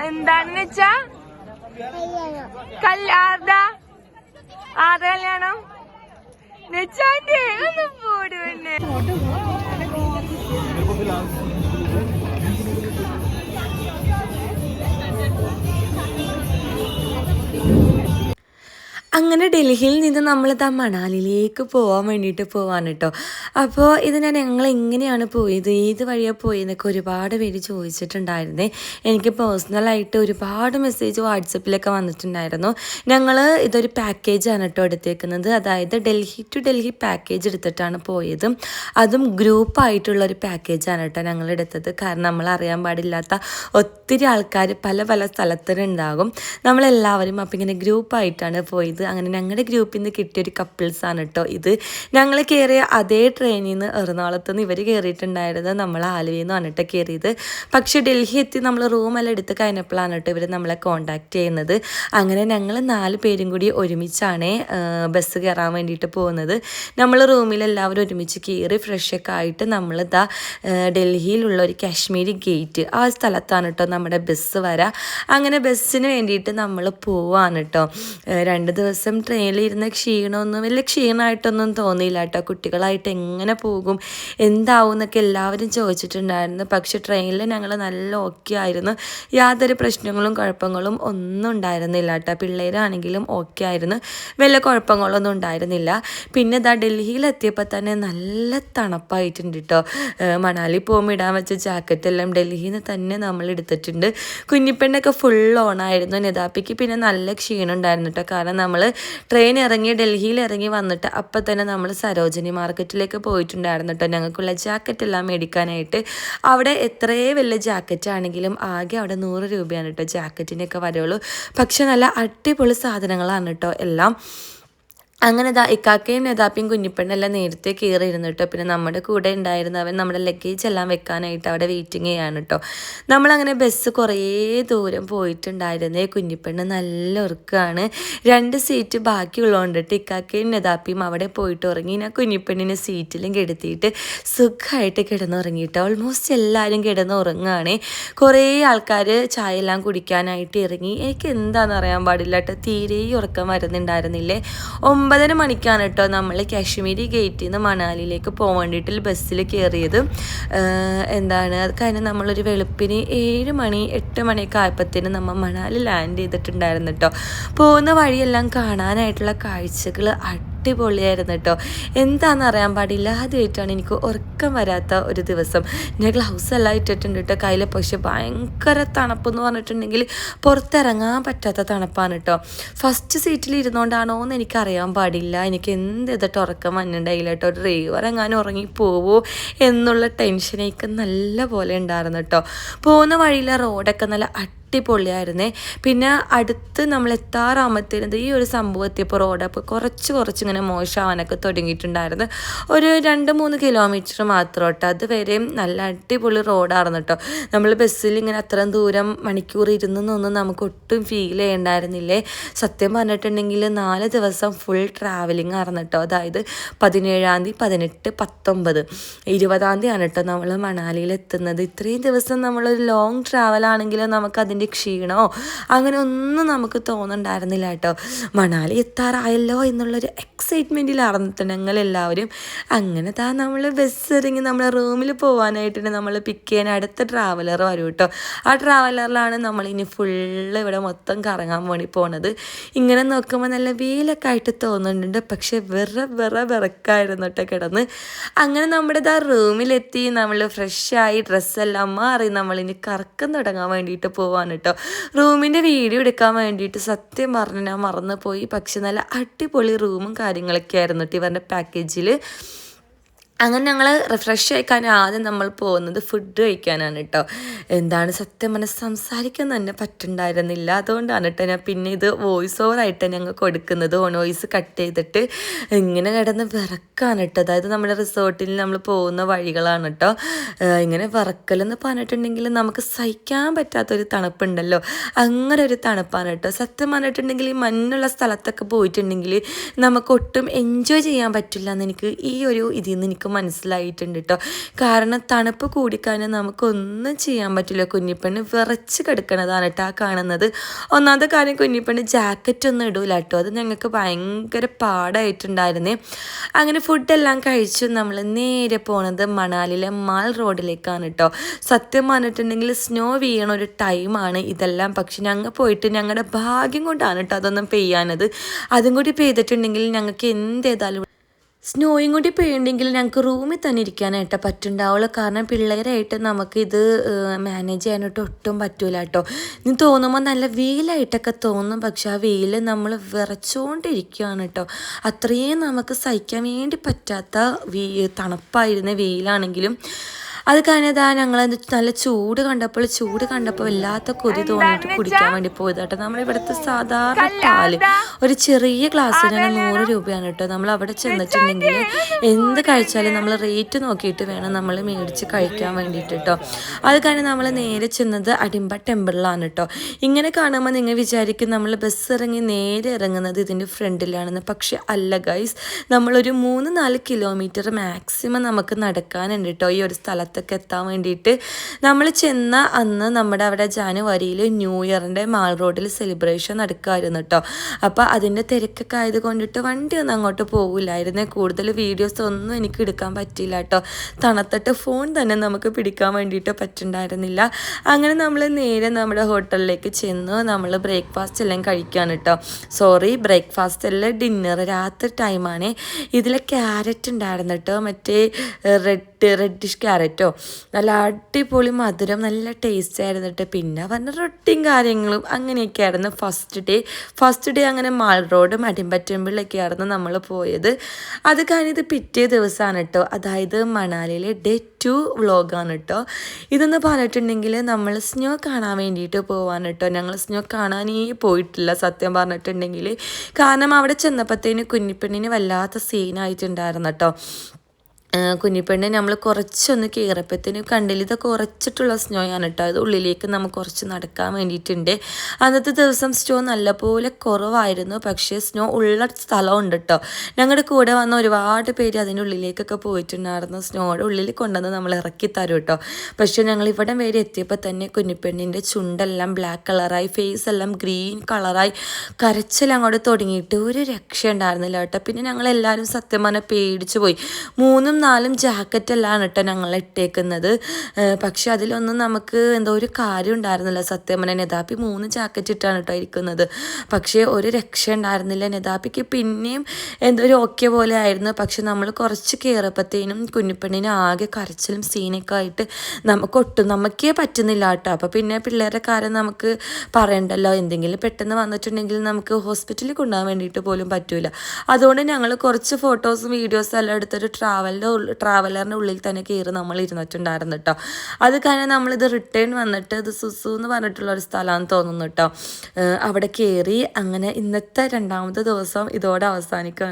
എന്താണെന്ന് വെച്ചാ? കല്യാർദാ ആരുടെ കല്യാണം. നെച്ചാന്റെ ഒന്ന് പോടുവന്നെ അങ്ങനെ ഡൽഹിയിൽ നിന്ന് നമ്മൾ നമ്മളിതാ മണാലിയിലേക്ക് പോകാൻ വേണ്ടിയിട്ട് പോവാണ് കേട്ടോ. അപ്പോൾ ഇത് ഞാൻ ഞങ്ങൾ എങ്ങനെയാണ് പോയത്? ഏത് വഴിയാണ് പോയതെന്നൊക്കെ ഒരുപാട് പേര് ചോദിച്ചിട്ടുണ്ടായിരുന്നേ. എനിക്ക് പേഴ്സണലായിട്ട് ഒരുപാട് മെസ്സേജ് വാട്സപ്പിലൊക്കെ വന്നിട്ടുണ്ടായിരുന്നു. ഞങ്ങൾ ഇതൊരു പാക്കേജാണ് കേട്ടോ എടുത്തേക്കുന്നത്. അതായത് ഡൽഹി ടു ഡൽഹി പാക്കേജ് എടുത്തിട്ടാണ് പോയത്. അതും ഗ്രൂപ്പായിട്ടുള്ള ഒരു പാക്കേജാണ് കേട്ടോ ഞങ്ങൾ എടുത്തത്. കാരണം നമ്മൾ അറിയാൻ പാടില്ലാത്ത ഒത്തിരി ആൾക്കാർ പല പല സ്ഥലത്തിനുണ്ടാകും നമ്മളെല്ലാവരും അപ്പം ഇങ്ങനെ ഗ്രൂപ്പായിട്ടാണ് പോയത്. അങ്ങനെ ഞങ്ങളുടെ ഗ്രൂപ്പിൽ നിന്ന് കിട്ടിയ ഒരു കപ്പിൾസാണ് കേട്ടോ ഇത്. ഞങ്ങൾ കയറിയ അതേ ട്രെയിനിൽ നിന്ന് എറണാകുളത്ത് നിന്ന് ഇവർ കയറിയിട്ടുണ്ടായിരുന്നത് നമ്മൾ ആലുവയിൽ നിന്നാണ് കേട്ടോ കയറിയത് പക്ഷെ ഡൽഹി എത്തി നമ്മൾ റൂമെല്ലാം എടുത്ത് കഴിഞ്ഞപ്പോഴാണ് കേട്ടോ ഇവർ നമ്മളെ കോണ്ടാക്ട് ചെയ്യുന്നത്. അങ്ങനെ ഞങ്ങൾ നാല് പേരും കൂടി ഒരുമിച്ചാണ് ബസ് കയറാൻ വേണ്ടിയിട്ട് പോകുന്നത്. നമ്മൾ റൂമിൽ എല്ലാവരും ഒരുമിച്ച് കയറി ഫ്രഷൊക്കെ ആയിട്ട് നമ്മൾ ഇതാ ഡൽഹിയിലുള്ള ഒരു കാശ്മീരി ഗേറ്റ് ആ സ്ഥലത്താണ് കേട്ടോ നമ്മുടെ ബസ് വരാ. അങ്ങനെ ബസ്സിന് വേണ്ടിയിട്ട് നമ്മൾ പോവാണ് കേട്ടോ രണ്ട് ദിവസം ട്രെയിനിൽ ഇരുന്ന ക്ഷീണമൊന്നും വലിയ ക്ഷീണമായിട്ടൊന്നും തോന്നിയില്ല കേട്ടോ. കുട്ടികളായിട്ട് എങ്ങനെ പോകും എന്താവും എന്നൊക്കെ എല്ലാവരും ചോദിച്ചിട്ടുണ്ടായിരുന്നു. പക്ഷെ ട്രെയിനിൽ ഞങ്ങൾ നല്ല ഓക്കെ ആയിരുന്നു. യാതൊരു പ്രശ്നങ്ങളും കുഴപ്പങ്ങളും ഒന്നും ഉണ്ടായിരുന്നില്ല കേട്ടോ. പിള്ളേരാണെങ്കിലും ഓക്കെ ആയിരുന്നു. വലിയ കുഴപ്പങ്ങളൊന്നും ഉണ്ടായിരുന്നില്ല. പിന്നെ ഇതാ ഡൽഹിയിലെത്തിയപ്പോൾ തന്നെ നല്ല തണുപ്പായിട്ടുണ്ട് കേട്ടോ. മണാലി പോകുമ്പോൾ ഇടാൻ വെച്ച ജാക്കറ്റെല്ലാം ഡൽഹിയിൽ നിന്ന് തന്നെ നമ്മൾ എടുത്തിട്ടുണ്ട്. കുഞ്ഞിപ്പെണ്ണൊക്കെ ഫുൾ ഓണായിരുന്നു നിതാപ്പിക്ക് പിന്നെ നല്ല ക്ഷീണം ഉണ്ടായിരുന്നു കേട്ടോ. കാരണം നമ്മൾ ട്രെയിൻ ഇറങ്ങി ഡൽഹിയിൽ ഇറങ്ങി വന്നിട്ട് അപ്പം തന്നെ നമ്മൾ സരോജിനി മാർക്കറ്റിലേക്ക് പോയിട്ടുണ്ടായിരുന്നു കേട്ടോ ഞങ്ങൾക്കുള്ള ജാക്കറ്റ് എല്ലാം മേടിക്കാനായിട്ട്. അവിടെ എത്രയേ വലിയ ജാക്കറ്റ് ആണെങ്കിലും ആകെ അവിടെ നൂറ് രൂപയാണ് കേട്ടോ ജാക്കറ്റിനൊക്കെ വരുള്ളൂ പക്ഷെ നല്ല അടിപൊളി സാധനങ്ങളാണ് കേട്ടോ എല്ലാം. അങ്ങനെ ദാ ഇക്കാക്കയും നെതാപ്പിയും കുഞ്ഞിപ്പെണ്ണെല്ലാം നേരത്തെ കയറി ഇരുന്നു കേട്ടോ. പിന്നെ നമ്മുടെ കൂടെ ഉണ്ടായിരുന്നവൻ നമ്മുടെ ലഗേജ് എല്ലാം വെക്കാനായിട്ട് അവിടെ വെയിറ്റിംഗ് ചെയ്യാണ് കേട്ടോ. നമ്മളങ്ങനെ ബസ് കുറേ ദൂരം പോയിട്ടുണ്ടായിരുന്നേ. കുഞ്ഞിപ്പെണ്ണ് നല്ല ഉറക്കമാണ് രണ്ട് സീറ്റ് ബാക്കിയുള്ളതുകൊണ്ടിട്ട് ഇക്കാക്കയും നെതാപ്പിയും അവിടെ പോയിട്ട് ഉറങ്ങി. ഞാൻ കുഞ്ഞിപ്പെണ്ണിനെ സീറ്റിലും കിടത്തിയിട്ട് സുഖമായിട്ട് കിടന്നുറങ്ങിയിട്ട് ഓൾമോസ്റ്റ് എല്ലാവരും കിടന്ന് ഉറങ്ങുകയാണ് കുറേ ആൾക്കാർ ചായ എല്ലാം കുടിക്കാനായിട്ട് ഇറങ്ങി. എനിക്ക് എന്താണെന്ന് അറിയാൻ പാടില്ല കേട്ടോ. തീരെ ഉറക്കം വരുന്നുണ്ടായിരുന്നില്ലേ? ഒമ്പതര മണിക്കാണ് കേട്ടോ നമ്മൾ കാശ്മീരി ഗേറ്റിൽ നിന്ന് മണാലിയിലേക്ക് പോകാൻ വേണ്ടിയിട്ട് ബസ്സിൽ കയറിയത് എന്താണ്? കാരണം നമ്മളൊരു വെളുപ്പിന് ഏഴ് മണി എട്ട് മണിയൊക്കെ ആയപ്പോഴത്തേന് നമ്മൾ മണാലി ലാൻഡ് ചെയ്തിട്ടുണ്ടായിരുന്നു കേട്ടോ. പോകുന്ന വഴിയെല്ലാം കാണാനായിട്ടുള്ള കാഴ്ചകൾ അടിപൊളിയായിരുന്നു കേട്ടോ എന്താണെന്ന് അറിയാൻ പാടില്ല. ആദ്യമായിട്ടാണ് എനിക്ക് ഉറക്കം വരാത്ത ഒരു ദിവസം. ഞാൻ ഗ്ലൗസ് എല്ലാം ഇട്ടിട്ടുണ്ട് കേട്ടോ കയ്യിൽ പക്ഷെ ഭയങ്കര തണുപ്പെന്ന് പറഞ്ഞിട്ടുണ്ടെങ്കിൽ പുറത്തിറങ്ങാൻ പറ്റാത്ത തണുപ്പാണ് കേട്ടോ ഫസ്റ്റ് സീറ്റിൽ ഇരുന്നുകൊണ്ടാണോ എന്ന് എനിക്കറിയാൻ പാടില്ല. എനിക്ക് എന്ത് ഇതിട്ട് ഉറക്കം വന്നിട്ടുണ്ടായില്ല കേട്ടോ ഡ്രൈവർ എങ്ങാനും ഉറങ്ങി പോവോ എന്നുള്ള ടെൻഷനേക്ക് നല്ല പോലെ ഉണ്ടായിരുന്നു കേട്ടോ പോകുന്ന വഴിയിലെ റോഡൊക്കെ നല്ല അടിപൊളിയായിരുന്നേ. പിന്നെ അടുത്ത് നമ്മൾ എത്താറാകുമ്പോഴത്തേനും ഈ ഒരു സംഭവം എത്തിയപ്പോൾ റോഡപ്പ് കുറച്ച് കുറച്ച് ഇങ്ങനെ മോശമാവാനൊക്കെ തുടങ്ങിയിട്ടുണ്ടായിരുന്നു. ഒരു രണ്ട് മൂന്ന് കിലോമീറ്റർ മാത്രം കേട്ടോ അതുവരെയും നല്ല അടിപൊളി റോഡായിരുന്നു കേട്ടോ. നമ്മൾ ബസ്സിൽ ഇങ്ങനെ അത്രയും ദൂരം മണിക്കൂർ ഇരുന്നൊന്നും നമുക്ക് ഒട്ടും ഫീൽ ചെയ്യണ്ടായിരുന്നില്ലേ. സത്യം പറഞ്ഞിട്ടുണ്ടെങ്കിൽ നാല് ദിവസം ഫുൾ ട്രാവലിംഗ് ആയിരുന്നു കേട്ടോ. അതായത് പതിനേഴാം തീയതി പതിനെട്ട് പത്തൊമ്പത്. ഇരുപതാം തീയതിയാണ് കേട്ടോ നമ്മൾ മണാലിയിൽ എത്തുന്നത്. ഇത്രയും ദിവസം നമ്മളൊരു ലോങ് ട്രാവലാണെങ്കിലും നമുക്കതിന്റെ നമുക്ക് അതിന്റെ ക്ഷീണമോ അങ്ങനെ ഒന്നും നമുക്ക് തോന്നുന്നുണ്ടായിരുന്നില്ല കേട്ടോ. മണാലി എത്താറായല്ലോ എന്നുള്ളൊരു എക്സൈറ്റ്മെന്റിലായിരുന്നു ഞങ്ങളെല്ലാവരും. അങ്ങനെ താ നമ്മൾ ബസ് ഇറങ്ങി നമ്മളെ റൂമിൽ പോകാനായിട്ടുണ്ട് നമ്മൾ പിക്ക് ചെയ്യാൻ അടുത്ത ട്രാവലർ വരും കേട്ടോ. ആ ട്രാവലറിലാണ് നമ്മളിനി ഫുള്ള് ഇവിടെ മൊത്തം കറങ്ങാൻ വേണ്ടി പോണത്. ഇങ്ങനെ നോക്കുമ്പോൾ നല്ല വെയിലൊക്കെ ആയിട്ട് തോന്നുന്നുണ്ട്. പക്ഷെ വെറ വെറു വിറക്കായിരുന്നു കേട്ടോ കിടന്ന്. അങ്ങനെ നമ്മുടെ ഇതാ റൂമിലെത്തി നമ്മൾ ഫ്രഷായി ഡ്രസ്സെല്ലാം മാറി നമ്മളിനി കറക്കം തുടങ്ങാൻ വേണ്ടിയിട്ട് പോവാണ് കേട്ടോ റൂമിന്റെ വീഡിയോ എടുക്കാൻ വേണ്ടിയിട്ട് സത്യം പറഞ്ഞു ഞാൻ മറന്നു പോയി പക്ഷെ നല്ല അടിപൊളി റൂമും കാര്യങ്ങളൊക്കെ ആയിരുന്നു കേട്ടോ ഇവരുടെ പാക്കേജിൽ അങ്ങനെ ഞങ്ങൾ റിഫ്രഷ് കഴിക്കാൻ ആദ്യം നമ്മൾ പോകുന്നത് ഫുഡ് കഴിക്കാനാണ് കേട്ടോ എന്താണ് സത്യം മനസ്സ് സംസാരിക്കാൻ തന്നെ പറ്റുണ്ടായിരുന്നില്ല. അതുകൊണ്ടാണ് കേട്ടോ ഞാൻ പിന്നെ ഇത് വോയിസ് ഓവർ ഓവറായിട്ട് ഞങ്ങൾ കൊടുക്കുന്നത്. ഓൺ വോയിസ് കട്ട് ചെയ്തിട്ട് ഇങ്ങനെ കിടന്ന് വിറക്കാണ് കേട്ടോ അതായത് നമ്മുടെ റിസോർട്ടിൽ നമ്മൾ പോകുന്ന വഴികളാണ് കേട്ടോ ഇങ്ങനെ വിറക്കലെന്ന് പറഞ്ഞിട്ടുണ്ടെങ്കിൽ നമുക്ക് സഹിക്കാൻ പറ്റാത്തൊരു തണുപ്പുണ്ടല്ലോ. അങ്ങനെ ഒരു തണുപ്പാണ് കേട്ടോ സത്യം പറഞ്ഞിട്ടുണ്ടെങ്കിൽ ഈ മഞ്ഞുള്ള സ്ഥലത്തൊക്കെ പോയിട്ടുണ്ടെങ്കിൽ നമുക്ക് ഒട്ടും എൻജോയ് ചെയ്യാൻ പറ്റില്ല എന്ന് എനിക്ക് ഈ ഒരു ഇതിൽ നിന്ന് എനിക്ക് മനസ്സിലായിട്ടുണ്ട് കേട്ടോ കാരണം തണുപ്പ് കൂടിക്കാനും നമുക്കൊന്നും ചെയ്യാൻ പറ്റില്ല. കുഞ്ഞിപ്പെണ്ണ് വിറച്ച് കിടക്കണതാണ് കേട്ടോ ആ കാണുന്നത്. ഒന്നാമത്തെ കാര്യം കുഞ്ഞിപ്പെണ്ണ് ജാക്കറ്റ് ഒന്നും ഇടൂല കേട്ടോ അത് ഞങ്ങൾക്ക് ഭയങ്കര പാടായിട്ടുണ്ടായിരുന്നേ. അങ്ങനെ ഫുഡെല്ലാം കഴിച്ചു. നമ്മൾ നേരെ പോണത് മണാലിയിലെ മാൽ റോഡിലേക്കാണ് കേട്ടോ സത്യം പറഞ്ഞിട്ടുണ്ടെങ്കിൽ സ്നോ വീണ ഒരു ടൈമാണ് ഇതെല്ലാം. പക്ഷെ ഞങ്ങൾ പോയിട്ട് ഞങ്ങളുടെ ഭാഗ്യം കൊണ്ടാണ് കേട്ടോ അതൊന്നും പെയ്യാനത് അതും കൂടി പെയ്തിട്ടുണ്ടെങ്കിൽ ഞങ്ങൾക്ക് എന്ത് ചെയ്താലും സ്നോയും കൂടി പെയ്യുണ്ടെങ്കിൽ ഞങ്ങൾക്ക് റൂമിൽ തന്നെ ഇരിക്കാനായിട്ട് പറ്റുണ്ടാവുള്ളൂ കാരണം പിള്ളേരായിട്ട് നമുക്കിത് മാനേജ് ചെയ്യാനായിട്ട് ഒട്ടും പറ്റൂല കേട്ടോ. ഇനി തോന്നുമ്പോൾ നല്ല വെയിലായിട്ടൊക്കെ തോന്നും. പക്ഷെ ആ വെയിൽ നമ്മൾ വിറച്ചുകൊണ്ടിരിക്കുകയാണ് കേട്ടോ. അത്രയും നമുക്ക് സഹിക്കാൻ വേണ്ടി പറ്റാത്ത തണുപ്പായിരുന്ന വെയിലാണെങ്കിലും അത് കഴിഞ്ഞതാ ഞങ്ങൾ നല്ല ചൂട് കണ്ടപ്പോൾ ചൂട് കണ്ടപ്പോൾ വല്ലാത്ത കൊതി തോന്നിയിട്ട് കുടിക്കാൻ വേണ്ടി പോയത് കേട്ടോ. നമ്മുടെ ഇവിടുത്തെ സാധാരണ പാൽ ഒരു ചെറിയ ഗ്ലാസ്സിന് നൂറ് രൂപയാണ് കേട്ടോ. നമ്മൾ അവിടെ ചെന്നിട്ടുണ്ടെങ്കിൽ എന്ത് കഴിച്ചാലും നമ്മൾ റേറ്റ് നോക്കിയിട്ട് വേണം നമ്മൾ മേടിച്ച് കഴിക്കാൻ വേണ്ടിയിട്ട് കേട്ടോ. അത് കഴിഞ്ഞ് നമ്മൾ നേരെ ചെന്നത് അടിമ്പ ടെമ്പിളിലാണ് കേട്ടോ. ഇങ്ങനെ കാണുമ്പോൾ നിങ്ങൾ വിചാരിക്കും നമ്മൾ ബസ് ഇറങ്ങി നേരെ ഇറങ്ങുന്നത് ഇതിന്റെ ഫ്രണ്ടിലാണെന്ന്. പക്ഷെ അല്ല ഗൈസ് നമ്മളൊരു മൂന്ന് നാല് കിലോമീറ്റർ മാക്സിമം നമുക്ക് നടക്കാനുണ്ട് കേട്ടോ ഈ ഒരു സ്ഥലത്ത്. സ്ഥലത്തൊക്കെ എത്താൻ വേണ്ടിയിട്ട് നമ്മൾ ചെന്ന അന്ന് നമ്മുടെ അവിടെ ജാനുവരിയിൽ ന്യൂ ഇയറിന്റെ മാൾ റോഡിൽ സെലിബ്രേഷൻ നടക്കുമായിരുന്നു കേട്ടോ. അപ്പോൾ അതിന്റെ തിരക്കൊക്കെ ആയത് കൊണ്ടിട്ട് വണ്ടി ഒന്നും അങ്ങോട്ട് പോകില്ലായിരുന്നേ കൂടുതൽ വീഡിയോസ് ഒന്നും എനിക്ക് എടുക്കാൻ പറ്റിയില്ല കേട്ടോ. തണുത്തിട്ട് ഫോൺ തന്നെ നമുക്ക് പിടിക്കാൻ വേണ്ടിയിട്ട് പറ്റുണ്ടായിരുന്നില്ല അങ്ങനെ നമ്മൾ നേരെ നമ്മുടെ ഹോട്ടലിലേക്ക് ചെന്ന് നമ്മൾ ബ്രേക്ക്ഫാസ്റ്റ് എല്ലാം കഴിക്കാൻ കേട്ടോ. സോറി ബ്രേക്ക്ഫാസ്റ്റ് അല്ല ഡിന്നർ രാത്രി ടൈമാണ് ഇതിൽ ക്യാരറ്റ് ഉണ്ടായിരുന്നു കേട്ടോ. മറ്റേ റെഡ് റെഡിഷ് ക്യാരറ്റോ നല്ല അടിപൊളി മധുരം നല്ല ടേസ്റ്റ് ആയിരുന്നു കേട്ടോ പിന്നെ പറഞ്ഞ റൊട്ടിയും കാര്യങ്ങളും അങ്ങനെയൊക്കെ ആയിരുന്നു ഫസ്റ്റ് ഡേ ഫസ്റ്റ് ഡേ അങ്ങനെ മാൾ റോഡും അടിമ്പറ്റമ്പിളിലൊക്കെ ആയിരുന്നു നമ്മൾ പോയത്. അത് കഴിഞ്ഞത് പിറ്റേ ദിവസമാണ് കേട്ടോ അതായത് മണാലിയിലെ ഡേ ടു വ്ളോഗാണ് കേട്ടോ ഇതെന്ന് പറഞ്ഞിട്ടുണ്ടെങ്കിൽ നമ്മൾ സ്നോ കാണാൻ വേണ്ടിയിട്ട് പോവാണ് കേട്ടോ ഞങ്ങൾ സ്നോ കാണാനേ പോയിട്ടില്ല സത്യം പറഞ്ഞിട്ടുണ്ടെങ്കിൽ കാരണം അവിടെ ചെന്നപ്പോഴത്തേന് കുഞ്ഞിപ്പെണ്ണിന് വല്ലാത്ത സീനായിട്ടുണ്ടായിരുന്നു കേട്ടോ കുഞ്ഞിപ്പെണ്ണെ നമ്മൾ കുറച്ചൊന്ന് കീറപ്പത്തിന് കണ്ടിൽ ഇതൊക്കെ കുറച്ചിട്ടുള്ള സ്നോയാണ് കേട്ടോ. അത് ഉള്ളിലേക്ക് നമുക്ക് കുറച്ച് നടക്കാൻ വേണ്ടിയിട്ടുണ്ട്. അന്നത്തെ ദിവസം സ്നോ നല്ലപോലെ കുറവായിരുന്നു. പക്ഷേ സ്നോ ഉള്ള സ്ഥലമുണ്ട് കേട്ടോ. ഞങ്ങളുടെ കൂടെ വന്ന ഒരുപാട് പേര് അതിന്റെ ഉള്ളിലേക്കൊക്കെ പോയിട്ടുണ്ടായിരുന്നു. സ്നോയുടെ ഉള്ളിൽ കൊണ്ടുവന്ന് നമ്മൾ ഇറക്കി തരും കേട്ടോ. പക്ഷേ ഞങ്ങൾ ഇവിടെ വരെ എത്തിയപ്പോൾ തന്നെ കുഞ്ഞിപ്പെണ്ണിന്റെ ചുണ്ടെല്ലാം ബ്ലാക്ക് കളറായി ഫേസ് എല്ലാം ഗ്രീൻ കളറായി കരച്ചിൽ അങ്ങോട്ട് തുടങ്ങിയിട്ട് ഒരു രക്ഷ ഉണ്ടായിരുന്നില്ല കേട്ടോ. പിന്നെ ഞങ്ങൾ എല്ലാവരും സത്യം പറഞ്ഞാൽ പേടിച്ചു പോയി. മൂന്നും നാലും ജാക്കറ്റെല്ലാം കേട്ടോ ഞങ്ങൾ ഇട്ടേക്കുന്നത്. പക്ഷെ അതിലൊന്നും നമുക്ക് എന്തോ ഒരു കാര്യം ഉണ്ടായിരുന്നില്ല. സത്യമന നെതാപ്പി മൂന്ന് ജാക്കറ്റ് ഇട്ടാണ് കേട്ടോ ഇരിക്കുന്നത്. പക്ഷേ ഒരു രക്ഷ ഉണ്ടായിരുന്നില്ല. നെതാപ്പിക്ക് പിന്നെയും എന്തോ ഒരു ഓക്കെ പോലെ ആയിരുന്നു. പക്ഷെ നമ്മൾ കുറച്ച് കയറപ്പത്തേനും കുഞ്ഞിപ്പെണ്ണിന് ആകെ കരച്ചിലും സീനൊക്കെ ആയിട്ട് നമുക്ക് ഒട്ടും നമുക്കേ പറ്റുന്നില്ല കേട്ടോ. അപ്പോൾ പിന്നെ പിള്ളേരുടെ കാര്യം നമുക്ക് പറയണ്ടല്ലോ. എന്തെങ്കിലും പെട്ടെന്ന് വന്നിട്ടുണ്ടെങ്കിൽ നമുക്ക് ഹോസ്പിറ്റലിൽ കൊണ്ടുപോകാൻ വേണ്ടിയിട്ട് പോലും പറ്റൂല. അതുകൊണ്ട് ഞങ്ങൾ കുറച്ച് ഫോട്ടോസും വീഡിയോസും എല്ലാം എടുത്തൊരു ട്രാവലിന്റെ ട്രാവലറിന്റെ ഉള്ളിൽ തന്നെ കയറി നമ്മൾ ഇരുന്നിട്ടുണ്ടായിരുന്നു കേട്ടോ അത് കഴിഞ്ഞ് നമ്മളിത് റിട്ടേൺ വന്നിട്ട് ഇത് സുസു എന്ന് പറഞ്ഞിട്ടുള്ള ഒരു സ്ഥലമാണെന്ന് തോന്നുന്നു കേട്ടോ അവിടെ കയറി അങ്ങനെ ഇന്നത്തെ രണ്ടാമത്തെ ദിവസം ഇതോടെ അവസാനിക്കുകയാണ്.